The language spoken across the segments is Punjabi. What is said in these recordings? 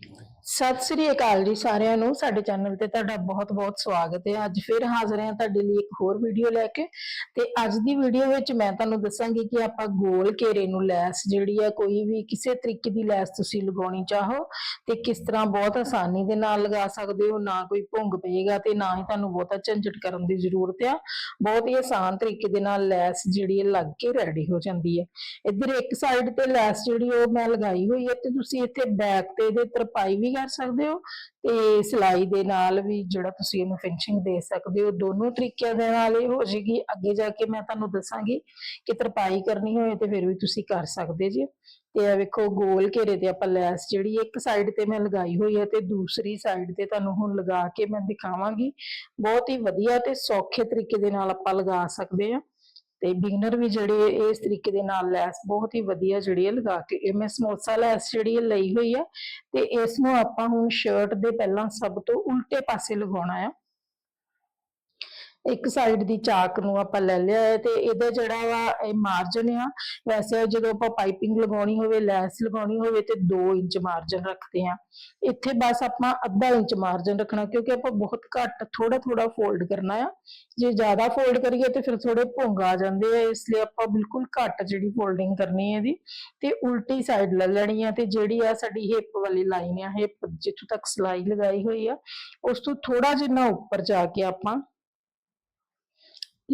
ਸਤਿ ਸ੍ਰੀ ਅਕਾਲ ਜੀ ਸਾਰਿਆਂ ਨੂੰ। ਸਾਡੇ ਚੈਨਲ ਤੇ ਤੁਹਾਡਾ ਬਹੁਤ-ਬਹੁਤ ਸਵਾਗਤ ਹੈ। ਅੱਜ ਫਿਰ ਹਾਜ਼ਰ ਹਾਂ ਤੁਹਾਡੇ ਲਈ ਇੱਕ ਹੋਰ ਵੀਡੀਓ ਲੈ ਕੇ। ਤੇ ਅੱਜ ਦੀ ਵੀਡੀਓ ਵਿੱਚ ਮੈਂ ਤੁਹਾਨੂੰ ਦੱਸਾਂਗੀ ਕਿ ਆਪਾਂ ਗੋਲ ਘੇਰੇ ਨੂੰ ਲੈਸ ਜਿਹੜੀ ਹੈ, ਕੋਈ ਵੀ ਕਿਸੇ ਤਰੀਕੇ ਦੀ ਲੈਸ ਤੁਸੀਂ ਲਗਾਉਣੀ ਚਾਹੋ ਤੇ ਕਿਸ ਤਰ੍ਹਾਂ ਬਹੁਤ ਆਸਾਨੀ ਦੇ ਨਾਲ ਲਗਾ ਸਕਦੇ ਹੋ। ਨਾ ਕੋਈ ਭੁੰਗ ਪਏਗਾ ਤੇ ਨਾ ਹੀ ਤੁਹਾਨੂੰ ਬਹੁਤਾ ਝੰਜਟ ਕਰਨ ਦੀ ਜ਼ਰੂਰਤ ਆ। ਬਹੁਤ ਹੀ ਆਸਾਨ ਤਰੀਕੇ ਦੇ ਨਾਲ ਲੈਸ ਜਿਹੜੀ ਹੈ, ਲੱਗ ਕੇ ਰੈਡੀ ਹੋ ਜਾਂਦੀ ਹੈ। ਇੱਧਰ ਇੱਕ ਸਾਈਡ ਤੇ ਲੈਸ ਜਿਹੜੀ ਉਹ ਮੈਂ ਲਗਾਈ ਹੋਈ ਹੈ ਤੇ ਤੁਸੀਂ ਇੱਥੇ ਬੈਕ ਤੇ ਇਹਦੇ ਤਰਪਾਈ ਵੀ ਕਰ ਸਕਦੇ ਹੋ ਤੇ ਸਿਲਾਈ ਦੇ ਨਾਲ ਵੀ ਜਿਹੜਾ ਤੁਸੀਂ ਇਹਨੂੰ ਫਿਨਿਸ਼ਿੰਗ ਦੇ ਸਕਦੇ ਹੋ, ਦੋਨੋਂ ਤਰੀਕਿਆਂ ਦੇ ਨਾਲ ਇਹ ਹੋ ਜੇਗੀ ਅੱਗੇ ਜਾ ਕੇ ਮੈਂ ਤੁਹਾਨੂੰ ਦੱਸਾਂਗੀ ਕਿ ਤਰਪਾਈ ਕਰਨੀ ਹੋਏ ਤੇ ਫਿਰ ਵੀ ਤੁਸੀਂ ਕਰ ਸਕਦੇ ਜੀ। ਤੇ ਇਹ ਵੇਖੋ, ਗੋਲ ਘੇਰੇ ਤੇ ਆਪਾਂ ਲੈਸ ਜਿਹੜੀ ਇੱਕ ਸਾਈਡ ਤੇ ਮੈਂ ਲਗਾਈ ਹੋਈ ਹੈ ਤੇ ਦੂਸਰੀ ਸਾਈਡ ਤੇ ਤੁਹਾਨੂੰ ਹੁਣ ਲਗਾ ਕੇ ਮੈਂ ਦਿਖਾਵਾਂਗੀ। ਬਹੁਤ ਹੀ ਵਧੀਆ ਤੇ ਸੌਖੇ ਤਰੀਕੇ ਦੇ ਨਾਲ ਆਪਾਂ ਲਗਾ ਸਕਦੇ ਹਾਂ। ਤੇ ਬਿਗਨਰ ਵੀ ਜਿਹੜੇ ਇਸ ਤਰੀਕੇ ਦੇ ਨਾਲ ਲੈਸ ਬਹੁਤ ਹੀ ਵਧੀਆ ਜਿਹੜੀ ਹੈ ਲਗਾ ਕੇ, ਇਹ ਮੈਂ ਸਮੋਸਾ ਲੈਸ ਜਿਹੜੀ ਹੈ ਲਈ ਹੋਈ ਹੈ ਤੇ ਇਸ ਨੂੰ ਆਪਾਂ ਹੁਣ ਸ਼ਰਟ ਦੇ ਪਹਿਲਾਂ ਸਭ ਤੋਂ ਉਲਟੇ ਪਾਸੇ ਲਗਾਉਣਾ ਆ। ਇੱਕ ਸਾਈਡ ਦੀ ਚਾਕ ਨੂੰ ਆਪਾਂ ਲੈ ਲਿਆ ਹੈ ਤੇ ਇਹਦਾ ਜਿਹੜਾ ਵਾ ਇਹ ਮਾਰਜਨ ਆ, ਵੈਸੇ ਜਦੋਂ ਆਪਾਂ ਪਾਈਪਿੰਗ ਲਗਾਉਣੀ ਹੋਵੇ, ਲੈਸ ਲਗਾਉਣੀ ਹੋਵੇ ਤੇ 2 ਇੰਚ ਮਾਰਜਨ ਰੱਖਦੇ ਆ ਇੱਥੇ ਬਸ ਆਪਾਂ ਅੱਧਾ ਇੰਚ ਮਾਰਜਨ ਰੱਖਣਾ ਕਿਉਂਕਿ ਆਪਾਂ ਬਹੁਤ ਘੱਟ ਥੋੜਾ ਥੋੜਾ ਫੋਲਡ ਕਰਨਾ ਆ। ਜੇ ਜ਼ਿਆਦਾ ਫੋਲਡ ਕਰੀਏ ਤੇ ਫਿਰ ਥੋੜੇ ਭੁੰਗ ਆ ਜਾਂਦੇ ਆ, ਇਸ ਲਈ ਆਪਾਂ ਬਿਲਕੁਲ ਘੱਟ ਜਿਹੜੀ ਫੋਲਡਿੰਗ ਕਰਨੀ ਹੈ ਇਹਦੀ ਤੇ ਉਲਟੀ ਸਾਈਡ ਲੈ ਲੈਣੀ ਆ ਤੇ ਜਿਹੜੀ ਆ ਸਾਡੀ ਹਿੱਪ ਵਾਲੀ ਲਾਈਨ ਆ ਹਿੱਪ ਜਿੱਥੋਂ ਤੱਕ ਸਲਾਈ ਲਗਾਈ ਹੋਈ ਆ, ਉਸ ਤੋਂ ਥੋੜਾ ਜਿਹਾ ਉੱਪਰ ਜਾ ਕੇ ਆਪਾਂ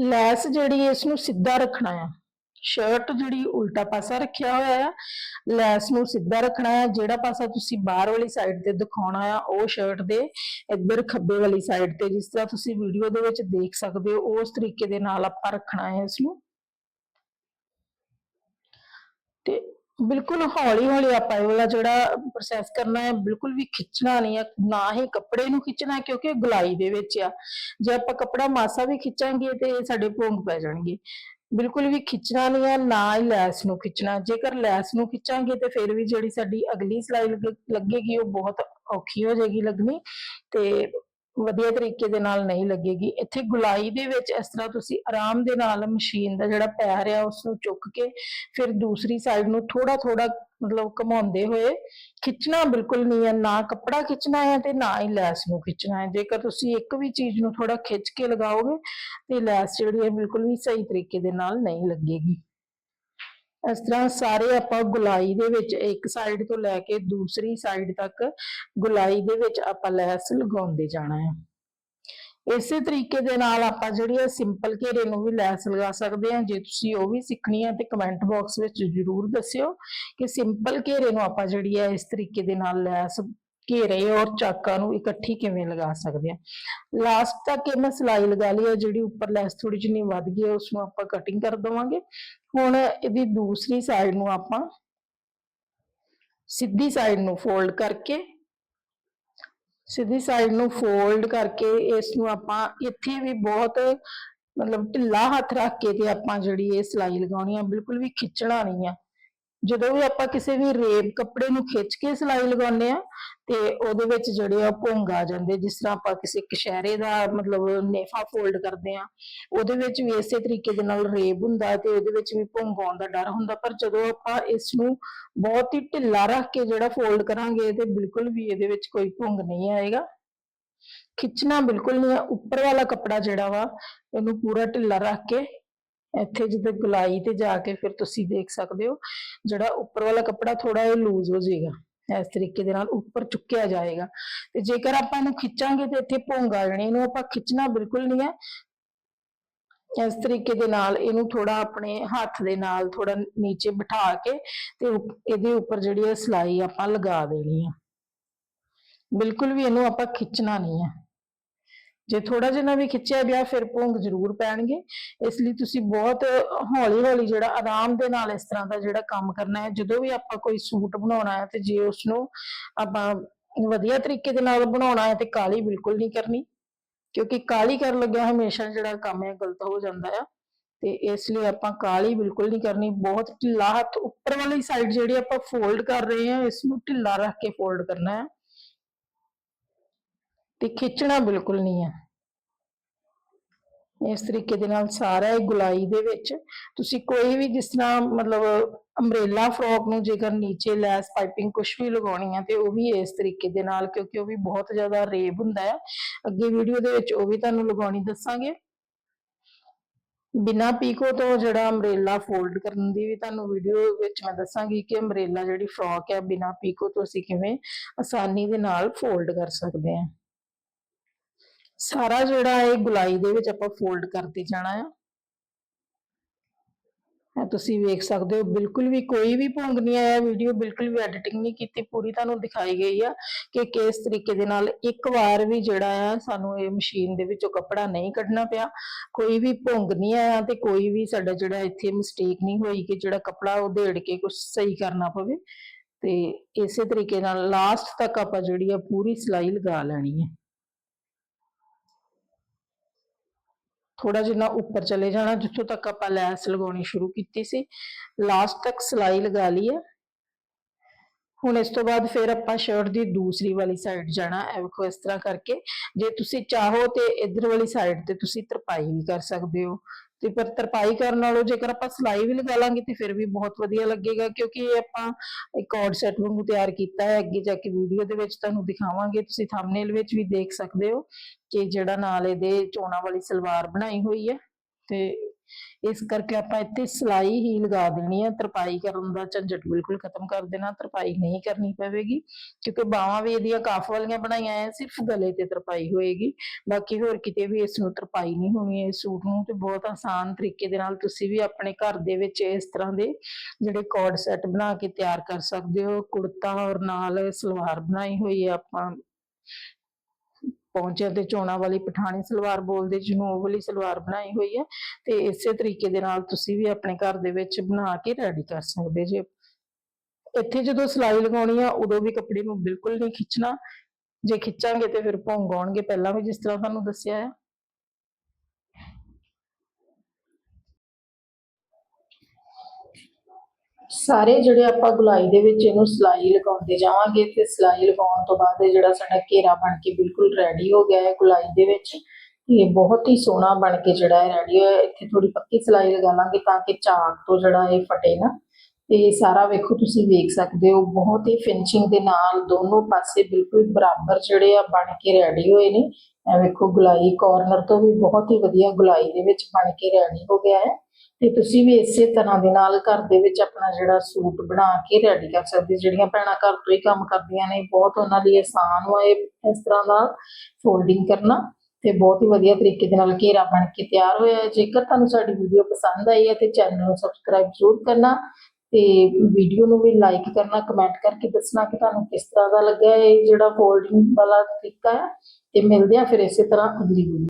ਲੈਸ ਜਿਹੜੀ ਇਸ ਨੂੰ ਸਿੱਧਾ ਰੱਖਣਾ ਆ। ਸ਼ਰਟ ਜਿਹੜੀ, ਉਲਟਾ ਪਾਸਾ ਰੱਖਿਆ ਹੋਇਆ ਆ। ਲੈਸ ਨੂੰ ਸਿੱਧਾ ਰੱਖਣਾ ਆ। ਜਿਹੜਾ ਪਾਸਾ ਤੁਸੀਂ ਬਾਹਰ ਵਾਲੀ ਸਾਈਡ ਤੇ ਦਿਖਾਉਣਾ ਆ, ਉਹ ਸ਼ਰਟ ਦੇ ਇੱਧਰ ਖੱਬੇ ਵਾਲੀ ਸਾਈਡ ਤੇ, ਜਿਸ ਤਰ੍ਹਾਂ ਤੁਸੀਂ ਵੀਡੀਓ ਦੇ ਵਿੱਚ ਦੇਖ ਸਕਦੇ ਹੋ, ਉਸ ਤਰੀਕੇ ਦੇ ਨਾਲ ਆਪਾਂ ਰੱਖਣਾ ਹੈ ਇਸ ਨੂੰ ਤੇ ਬਿਲਕੁਲ ਹੌਲੀ ਹੌਲੀ ਆਪਾਂ ਇਹ ਵਾਲਾ ਜਿਹੜਾ ਪ੍ਰੋਸੈਸ ਕਰਨਾ ਹੈ, ਬਿਲਕੁਲ ਵੀ ਖਿੱਚਣਾ ਨਹੀਂ ਹੈ, ਨਾ ਹੀ ਕੱਪੜੇ ਨੂੰ ਖਿੱਚਣਾ ਕਿਉਂਕਿ ਇਹ ਗੁਲਾਈ ਦੇ ਵਿੱਚ ਆ। ਜੇ ਆਪਾਂ ਕੱਪੜਾ ਮਾਸਾ ਵੀ ਖਿੱਚਾਂਗੇ ਤੇ ਇਹ ਸਾਡੇ ਭੋਂਗ ਪੈ ਜਾਣਗੇ। ਬਿਲਕੁਲ ਵੀ ਖਿੱਚਣਾ ਨਹੀਂ ਹੈ, ਨਾ ਹੀ ਲੈਸ ਨੂੰ ਖਿੱਚਣਾ ਜੇਕਰ ਲੈਸ ਨੂੰ ਖਿੱਚਾਂਗੇ ਤੇ ਫਿਰ ਵੀ ਜਿਹੜੀ ਸਾਡੀ ਅਗਲੀ ਸਲਾਈ ਲੱਗੇਗੀ, ਉਹ ਬਹੁਤ ਔਖੀ ਹੋ ਜਾਏਗੀ ਲੱਗਣੀ। ਤੇ ਵਧੀਆ ਤਰੀਕੇ ਦੇ ਨਾਲ ਨਹੀਂ ਲੱਗੇਗੀ। ਇੱਥੇ ਗੁਲਾਈ ਦੇ ਵਿੱਚ ਇਸ ਤਰ੍ਹਾਂ ਤੁਸੀਂ ਆਰਾਮ ਦੇ ਨਾਲ ਮਸ਼ੀਨ ਦਾ ਜਿਹੜਾ ਪੈਰ ਆ ਉਸ ਨੂੰ ਚੁੱਕ ਕੇ ਫਿਰ ਦੂਸਰੀ ਸਾਈਡ ਨੂੰ ਥੋੜਾ ਥੋੜਾ ਮਤਲਬ ਘਮਾਉਂਦੇ ਹੋਏ ਖਿੱਚਣਾ ਬਿਲਕੁਲ ਨਹੀਂ ਹੈ। ਨਾ ਕੱਪੜਾ ਖਿੱਚਣਾ ਹੈ ਤੇ ਨਾ ਹੀ ਲੈਸ ਨੂੰ ਖਿੱਚਣਾ ਹੈ। ਜੇਕਰ ਤੁਸੀਂ ਇੱਕ ਵੀ ਚੀਜ਼ ਨੂੰ ਥੋੜਾ ਖਿੱਚ ਕੇ ਲਗਾਓਗੇ ਤੇ ਲੈਸ ਜਿਹੜੀ ਹੈ ਬਿਲਕੁਲ ਵੀ ਸਹੀ ਤਰੀਕੇ ਦੇ ਨਾਲ ਨਹੀਂ ਲੱਗੇਗੀ। ਇਸ ਤਰ੍ਹਾਂ ਸਾਰੇ ਆਪਾਂ ਗੁਲਾਈ ਦੇ ਵਿੱਚ ਇੱਕ ਸਾਈਡ ਤੋਂ ਲੈ ਕੇ ਦੂਸਰੀ ਸਾਈਡ ਤੱਕ ਗੁਲਾਈ ਦੇ ਵਿੱਚ ਆਪਾਂ ਲੈਸ ਲਗਾਉਂਦੇ ਜਾਣਾ ਹੈ। ਇਸੇ ਤਰੀਕੇ ਦੇ ਨਾਲ ਆਪਾਂ ਜਿਹੜੀ ਹੈ ਸਿੰਪਲ ਘੇਰੇ ਨੂੰ ਵੀ ਲੈਸ ਲਗਾ ਸਕਦੇ ਹਾਂ। ਜੇ ਤੁਸੀਂ ਉਹ ਵੀ ਸਿੱਖਣੀ ਹੈ ਤੇ ਕਮੈਂਟ ਬਾਕਸ ਵਿੱਚ ਜਰੂਰ ਦੱਸਿਓ ਕਿ ਸਿੰਪਲ ਘੇਰੇ ਨੂੰ ਆਪਾਂ ਜਿਹੜੀ ਹੈ ਇਸ ਤਰੀਕੇ ਦੇ ਨਾਲ ਲੈਸ ਘੇਰੇ ਔਰ ਚਾਕਾਂ ਨੂੰ ਇਕੱਠੀ ਕਿਵੇਂ ਲਗਾ ਸਕਦੇ ਆ ਲਾਸਟ ਤੱਕ ਇਹ ਮੈਂ ਸਲਾਈ ਲਗਾ ਲਈ ਹੈ, ਜਿਹੜੀ ਉੱਪਰ ਲੈਸ ਥੋੜੀ ਜਿਹੀ ਵੱਧ ਗਈ ਹੈ ਉਸ ਨੂੰ ਆਪਾਂ ਕਟਿੰਗ ਕਰ ਦਵਾਂਗੇ। ਹੁਣ ਇਹਦੀ ਦੂਸਰੀ ਸਾਈਡ ਨੂੰ ਆਪਾਂ ਸਿੱਧੀ ਸਾਈਡ ਨੂੰ ਫੋਲਡ ਕਰਕੇ, ਸਿੱਧੀ ਸਾਈਡ ਨੂੰ ਫੋਲਡ ਕਰਕੇ ਇਸ ਨੂੰ ਆਪਾਂ ਇੱਥੇ ਵੀ ਬਹੁਤ ਮਤਲਬ ਢਿੱਲਾ ਹੱਥ ਰੱਖ ਕੇ ਤੇ ਆਪਾਂ ਜਿਹੜੀ ਇਹ ਸਲਾਈ ਲਗਾਉਣੀ ਆ, ਬਿਲਕੁਲ ਵੀ ਖਿੱਚਣਾ ਨਹੀਂ ਆ। ਜਦੋਂ ਵੀ ਆਪਾਂ ਕਿਸੇ ਵੀ ਰੇਪ ਕੱਪੜੇ ਨੂੰ ਖਿੱਚ ਕੇ ਸਿਲਾਈ ਲਗਾਉਂਦੇ ਆ ਤੇ ਉਹਦੇ ਵਿੱਚ ਜਿਹੜੇ ਆ ਭੁੰਗ ਆ ਜਾਂਦੇ, ਜਿਸ ਤਰ੍ਹਾਂ ਆਪਾਂ ਕਿਸੇ ਕਸ਼ਹਿਰੇ ਦਾ ਮਤਲਬ ਨੇਫਾ ਫੋਲਡ ਕਰਦੇ ਆ ਉਹਦੇ ਵਿੱਚ ਵੀ ਇਸੇ ਤਰੀਕੇ ਦੇ ਨਾਲ ਰੇਬ ਹੁੰਦਾ ਤੇ ਉਹਦੇ ਵਿੱਚ ਵੀ ਭੁੰਗ ਆਉਣ ਦਾ ਡਰ ਹੁੰਦਾ। ਪਰ ਜਦੋਂ ਆਪਾਂ ਇਸ ਨੂੰ ਬਹੁਤ ਹੀ ਢਿੱਲਾ ਰੱਖ ਕੇ ਜਿਹੜਾ ਫੋਲਡ ਕਰਾਂਗੇ, ਤੇ ਬਿਲਕੁਲ ਵੀ ਇਹਦੇ ਵਿੱਚ ਕੋਈ ਭੁੰਗ ਨਹੀਂ ਆਏਗਾ। ਖਿੱਚਣਾ ਬਿਲਕੁਲ ਨਹੀਂ ਆ, ਉੱਪਰ ਵਾਲਾ ਕੱਪੜਾ ਜਿਹੜਾ ਵਾ, ਇਹਨੂੰ ਪੂਰਾ ਢਿੱਲਾ ਰੱਖ ਕੇ ਇੱਥੇ ਜਿੱਦ ਗੁਲਾਈ ਤੇ ਜਾ ਕੇ ਫਿਰ ਤੁਸੀਂ ਦੇਖ ਸਕਦੇ ਹੋ, ਜਿਹੜਾ ਉੱਪਰ ਵਾਲਾ ਕੱਪੜਾ ਥੋੜਾ ਇਹ ਲੂਜ਼ ਹੋ ਜਾਏਗਾ, ਇਸ ਤਰੀਕੇ ਦੇ ਨਾਲ ਉੱਪਰ ਚੁੱਕਿਆ ਜਾਏਗਾ। ਤੇ ਜੇਕਰ ਆਪਾਂ ਇਹਨੂੰ ਖਿੱਚਾਂਗੇ ਤੇ ਇੱਥੇ ਭੋਂਗ ਆ ਇਹਨੂੰ ਆਪਾਂ ਖਿੱਚਣਾ ਬਿਲਕੁਲ ਨਹੀਂ ਹੈ। ਇਸ ਤਰੀਕੇ ਦੇ ਨਾਲ ਇਹਨੂੰ ਥੋੜਾ ਆਪਣੇ ਹੱਥ ਦੇ ਨਾਲ ਥੋੜਾ ਨੀਚੇ ਬਿਠਾ ਕੇ ਤੇ ਇਹਦੇ ਉੱਪਰ ਜਿਹੜੀ ਹੈ ਸਲਾਈ ਆਪਾਂ ਲਗਾ ਦੇਣੀ ਹੈ ਬਿਲਕੁਲ ਵੀ ਇਹਨੂੰ ਆਪਾਂ ਖਿੱਚਣਾ ਨਹੀਂ ਹੈ। ਜੇ ਥੋੜਾ ਜਿਹਾ ਵੀ ਖਿੱਚਿਆ ਗਿਆ, ਫਿਰ ਭੁੰਗ ਜ਼ਰੂਰ ਪੈਣਗੇ। ਇਸ ਲਈ ਤੁਸੀਂ ਬਹੁਤ ਹੌਲੀ ਹੌਲੀ ਜਿਹੜਾ ਆਰਾਮ ਦੇ ਨਾਲ ਇਸ ਤਰ੍ਹਾਂ ਦਾ ਜਿਹੜਾ ਕੰਮ ਕਰਨਾ ਹੈ, ਜਦੋਂ ਵੀ ਆਪਾਂ ਕੋਈ ਸੂਟ ਬਣਾਉਣਾ ਹੈ ਤੇ ਜੇ ਉਸ ਨੂੰ ਆਪਾਂ ਵਧੀਆ ਤਰੀਕੇ ਦੇ ਨਾਲ ਬਣਾਉਣਾ ਹੈ ਤੇ ਕਾਲੀ ਬਿਲਕੁਲ ਨਹੀਂ ਕਰਨੀ, ਕਿਉਂਕਿ ਕਾਲੀ ਕਰਨ ਲੱਗਿਆ ਹਮੇਸ਼ਾ ਜਿਹੜਾ ਕੰਮ ਹੈ ਗਲਤ ਹੋ ਜਾਂਦਾ ਹੈ ਤੇ ਇਸ ਲਈ ਆਪਾਂ ਕਾਲੀ ਬਿਲਕੁਲ ਨਹੀਂ ਕਰਨੀ, ਬਹੁਤ ਢਿੱਲਾ ਹੱਥ ਉੱਪਰ ਵਾਲੀ ਸਾਈਡ ਜਿਹੜੀ ਆਪਾਂ ਫੋਲਡ ਕਰ ਰਹੇ ਹਾਂ, ਇਸ ਨੂੰ ਢਿੱਲਾ ਰੱਖ ਕੇ ਫੋਲਡ ਕਰਨਾ ਹੈ। ਤੇ ਖਿੱਚਣਾ ਬਿਲਕੁਲ ਨਹੀਂ ਹੈ ਇਸ ਤਰੀਕੇ ਦੇ ਨਾਲ ਸਾਰਾ ਇਹ ਗੁਲਾਈ ਦੇ ਵਿੱਚ ਤੁਸੀਂ ਕੋਈ ਵੀ ਜਿਸ ਤਰ੍ਹਾਂ ਮਤਲਬ ਅੰਬ੍ਰੇਲਾ ਫਰੋਕ ਨੂੰ ਜੇਕਰ ਨੀਚੇ ਲੈਸ ਪਾਈਪਿੰਗ ਕੁਝ ਵੀ ਲਗਾਉਣੀ ਹੈ ਤੇ ਉਹ ਵੀ ਇਸ ਤਰੀਕੇ ਦੇ ਨਾਲ ਕਿਉਂਕਿ ਉਹ ਵੀ ਬਹੁਤ ਜ਼ਿਆਦਾ ਰੇਬ ਹੁੰਦਾ ਹੈ ਅੱਗੇ ਵੀਡੀਓ ਦੇ ਵਿੱਚ ਉਹ ਵੀ ਤੁਹਾਨੂੰ ਲਗਾਉਣੀ ਦੱਸਾਂਗੇ। ਬਿਨਾ ਪੀਕੋ ਤੋਂ ਜਿਹੜਾ ਅੰਬ੍ਰੇਲਾ ਫੋਲਡ ਕਰਨ ਦੀ ਵੀ ਤੁਹਾਨੂੰ ਵੀਡੀਓ ਵਿੱਚ ਮੈਂ ਦੱਸਾਂਗੀ ਕਿ ਅੰਬ੍ਰੇਲਾ ਜਿਹੜੀ ਫਰੋਕ ਹੈ ਬਿਨਾ ਪੀਕੋ ਤੋਂ ਅਸੀਂ ਕਿਵੇਂ ਆਸਾਨੀ ਦੇ ਨਾਲ ਫੋਲਡ ਕਰ ਸਕਦੇ ਹਾਂ ਸਾਰਾ ਜਿਹੜਾ ਇਹ ਗੁਲਾਈ ਦੇ ਵਿੱਚ ਆਪਾਂ ਫੋਲਡ ਕਰਦੇ ਜਾਣਾ ਆ। ਇਹ ਤੁਸੀਂ ਵੇਖ ਸਕਦੇ ਹੋ, ਬਿਲਕੁਲ ਵੀ ਕੋਈ ਵੀ ਭੋਂਗ ਨਹੀਂ ਆਇਆ ਵੀਡੀਓ ਬਿਲਕੁਲ ਵੀ ਐਡੀਟਿੰਗ ਨਹੀਂ ਕੀਤੀ, ਪੂਰੀ ਤੁਹਾਨੂੰ ਦਿਖਾਈ ਗਈ ਆ ਕਿ ਕਿਸ ਤਰੀਕੇ ਦੇ ਨਾਲ ਇੱਕ ਵਾਰ ਵੀ ਜਿਹੜਾ ਆ ਸਾਨੂੰ ਇਹ ਮਸ਼ੀਨ ਦੇ ਵਿੱਚੋਂ ਕੱਪੜਾ ਨਹੀਂ ਕੱਢਣਾ ਪਿਆ। ਕੋਈ ਵੀ ਭੋਂਗ ਨਹੀਂ ਆਇਆ ਤੇ ਕੋਈ ਵੀ ਸਾਡਾ ਜਿਹੜਾ ਇੱਥੇ ਮਿਸਟੇਕ ਨਹੀਂ ਹੋਈ ਕਿ ਜਿਹੜਾ ਕੱਪੜਾ ਉਧੇੜ ਕੇ ਕੁਝ ਸਹੀ ਕਰਨਾ ਪਵੇ। ਤੇ ਇਸੇ ਤਰੀਕੇ ਨਾਲ ਲਾਸਟ ਤੱਕ ਆਪਾਂ ਜਿਹੜੀ ਆ ਪੂਰੀ ਸਿਲਾਈ ਲਗਾ ਲੈਣੀ ਹੈ ਥੋੜਾ ਜਿਹਾ ਉੱਪਰ ਚਲੇ ਜਾਣਾ, ਜਿੱਥੋਂ ਤੱਕ ਆਪਾਂ ਲੈਸ ਲਗਾਉਣੀ ਸ਼ੁਰੂ ਕੀਤੀ ਸੀ। ਲਾਸਟ ਤੱਕ ਸਿਲਾਈ ਲਗਾ ਲਈ ਹੈ। ਹੁਣ ਇਸ ਤੋਂ ਬਾਅਦ ਫਿਰ ਆਪਾਂ ਸ਼ਰਟ ਦੀ ਦੂਸਰੀ ਵਾਲੀ ਸਾਈਡ ਜਾਣਾ, ਇਹ ਵੇਖੋ ਇਸ ਤਰ੍ਹਾਂ ਕਰਕੇ। ਜੇ ਤੁਸੀਂ ਚਾਹੋ ਤੇ ਇਧਰ ਵਾਲੀ ਸਾਈਡ ਤੇ ਤੁਸੀਂ ਤਰਪਾਈ ਵੀ ਕਰ ਸਕਦੇ ਹੋ। ਤੇ ਪਰ ਤਰਪਾਈ ਕਰਨ ਨਾਲੋਂ ਜੇਕਰ ਆਪਾਂ ਸਿਲਾਈ ਵੀ ਲਗਾ ਲਾਂਗੇ ਤੇ ਫਿਰ ਵੀ ਬਹੁਤ ਵਧੀਆ ਲੱਗੇਗਾ, ਕਿਉਂਕਿ ਇਹ ਆਪਾਂ ਇੱਕ ਕੋਡ ਸੈਟ ਵਾਂਗੂ ਤਿਆਰ ਕੀਤਾ ਹੈ, ਅੱਗੇ ਜਾ ਕੇ ਵੀਡੀਓ ਦੇ ਵਿੱਚ ਤੁਹਾਨੂੰ ਦਿਖਾਵਾਂਗੇ, ਤੁਸੀਂ ਥੰਬਨੇਲ ਵਿੱਚ ਵੀ ਦੇਖ ਸਕਦੇ ਹੋ ਕਿ ਜਿਹੜਾ ਨਾਲ ਇਹਦੇ ਚੋਣਾ ਵਾਲੀ ਸਲਵਾਰ ਬਣਾਈ ਹੋਈ ਹੈ ਤੇ ਇਸ ਕਰਕੇ ਆਪਾਂ ਇੱਥੇ ਸਿਲਾਈ ਹੀ ਲਗਾ ਦੇਣੀ ਹੈ ਤਰਪਾਈ ਕਰਨ ਦਾ ਝੰਜਟ ਬਿਲਕੁਲ ਖਤਮ ਕਰ ਦੇਣਾ, ਤਰਪਾਈ ਨਹੀਂ ਕਰਨੀ ਪਵੇਗੀ, ਕਿਉਂਕਿ ਬਾਹਾਂ ਵੀ ਇਹਦੀਆਂ ਕਾਫ ਵਾਲੀਆਂ ਬਣਾਈਆਂ ਐ ਸਿਰਫ ਗਲੇ ਤੇ ਤਰਪਾਈ ਹੋਏਗੀ, ਬਾਕੀ ਹੋਰ ਕਿਤੇ ਵੀ ਇਸ ਨੂੰ ਤਰਪਾਈ ਨਹੀਂ ਹੋਣੀ ਇਸ ਸੂਟ ਨੂੰ ਤੇ ਬਹੁਤ ਆਸਾਨ ਤਰੀਕੇ ਦੇ ਨਾਲ ਤੁਸੀਂ ਵੀ ਆਪਣੇ ਘਰ ਦੇ ਵਿੱਚ ਇਸ ਤਰ੍ਹਾਂ ਦੇ ਜਿਹੜੇ ਕੋਡ ਸੈੱਟ ਬਣਾ ਕੇ ਤਿਆਰ ਕਰ ਸਕਦੇ ਹੋ, ਕੁੜਤਾ ਔਰ ਨਾਲ ਸਲਵਾਰ ਬਣਾਈ ਹੋਈ ਹੈ ਆਪਾਂ। ਪਹੁੰਚਿਆ ਤੇ ਚੋਣਾ ਵਾਲੀ ਪਠਾਣੀ ਸਲਵਾਰ ਬੋਲਦੇ ਜਿਹਨੂੰ ਉਹ ਵਾਲੀ ਸਲਵਾਰ ਬਣਾਈ ਹੋਈ ਹੈ ਤੇ ਇਸੇ ਤਰੀਕੇ ਦੇ ਨਾਲ ਤੁਸੀਂ ਵੀ ਆਪਣੇ ਘਰ ਦੇ ਵਿੱਚ ਬਣਾ ਕੇ ਰੈਡੀ ਕਰ ਸਕਦੇ ਜੇ। ਇੱਥੇ ਜਦੋਂ ਸਿਲਾਈ ਲਗਾਉਣੀ ਆ, ਉਦੋਂ ਵੀ ਕੱਪੜੇ ਨੂੰ ਬਿਲਕੁਲ ਨਹੀਂ ਖਿੱਚਣਾ। ਜੇ ਖਿੱਚਾਂਗੇ ਤੇ ਫਿਰ ਭੌਂਗ ਆਉਣਗੇ। ਪਹਿਲਾਂ ਵੀ ਜਿਸ ਤਰ੍ਹਾਂ ਤੁਹਾਨੂੰ ਦੱਸਿਆ ਹੈ। ਸਾਰੇ ਜਿਹੜੇ ਆਪਾਂ ਗੁਲਾਈ ਦੇ ਵਿੱਚ ਇਹਨੂੰ ਸਿਲਾਈ ਲਗਾਉਂਦੇ ਜਾਵਾਂਗੇ ਤੇ ਸਿਲਾਈ ਲਗਾਉਣ ਤੋਂ ਬਾਅਦ ਇਹ ਜਿਹੜਾ ਸਾਡਾ ਘੇਰਾ ਬਣ ਕੇ ਬਿਲਕੁਲ ਰੈਡੀ ਹੋ ਗਿਆ ਹੈ ਗੁਲਾਈ ਦੇ ਵਿੱਚ। ਇਹ ਬਹੁਤ ਹੀ ਸੋਹਣਾ ਬਣ ਕੇ ਜਿਹੜਾ ਹੈ ਰੈਡੀ ਹੋਇਆ ਇੱਥੇ ਥੋੜੀ ਪੱਕੀ ਸਿਲਾਈ ਲਗਾ ਲਾਂਗੇ ਤਾਂ ਕਿ ਚਾਕ ਤੋਂ ਜਿਹੜਾ ਇਹ ਫਟੇ ਨਾ। ਤੇ ਸਾਰਾ ਵੇਖੋ ਤੁਸੀਂ ਵੇਖ ਸਕਦੇ ਹੋ, ਬਹੁਤ ਹੀ ਫਿਨਿਸ਼ਿੰਗ ਦੇ ਨਾਲ ਦੋਨੋਂ ਪਾਸੇ ਬਿਲਕੁਲ ਬਰਾਬਰ ਜਿਹੜੇ ਆ ਬਣ ਕੇ ਰੈਡੀ ਹੋਏ ਨੇ। ਇਹ ਵੇਖੋ ਗੁਲਾਈ ਕਾਰਨਰ ਤੋਂ ਵੀ ਬਹੁਤ ਹੀ ਵਧੀਆ ਗੁਲਾਈ ਦੇ ਵਿੱਚ ਬਣ ਕੇ ਰੈਡੀ ਹੋ ਗਿਆ ਹੈ। ਤੇ ਤੁਸੀਂ ਵੀ ਇਸੇ ਤਰ੍ਹਾਂ ਦੇ ਨਾਲ ਘਰ ਦੇ ਵਿੱਚ ਆਪਣਾ ਜਿਹੜਾ ਸੂਟ ਬਣਾ ਕੇ ਰੈਡੀ ਕਰ ਸਕਦੇ ਜਿਹੜੀਆਂ ਭੈਣਾਂ ਘਰ ਤੋਂ ਹੀ ਕੰਮ ਕਰਦੀਆਂ ਨੇ, ਬਹੁਤ ਉਹਨਾਂ ਲਈ ਆਸਾਨ ਹੋਏ ਇਸ ਤਰ੍ਹਾਂ ਦਾ ਫੋਲਡਿੰਗ ਕਰਨਾ। ਤੇ ਬਹੁਤ ਹੀ ਵਧੀਆ ਤਰੀਕੇ ਦੇ ਨਾਲ ਘੇਰਾ ਬਣ ਕੇ ਤਿਆਰ ਹੋਇਆ ਹੈ। ਜੇਕਰ ਤੁਹਾਨੂੰ ਸਾਡੀ ਵੀਡੀਓ ਪਸੰਦ ਆਈ ਹੈ ਤੇ ਚੈਨਲ ਨੂੰ ਸਬਸਕ੍ਰਾਈਬ ਜ਼ਰੂਰ ਕਰਨਾ। ਤੇ ਵੀਡੀਓ ਨੂੰ ਵੀ ਲਾਈਕ ਕਰਨਾ ਕਮੈਂਟ ਕਰਕੇ ਦੱਸਣਾ ਕਿ ਤੁਹਾਨੂੰ ਕਿਸ ਤਰ੍ਹਾਂ ਦਾ ਲੱਗਾ ਇਹ ਜਿਹੜਾ ਫੋਲਡਿੰਗ ਵਾਲਾ ਤਰੀਕਾ ਹੈ ਤੇ ਮਿਲਦੇ ਆ ਫਿਰ ਇਸੇ ਤਰ੍ਹਾਂ ਅਗਲੀ ਵੀਡੀਓ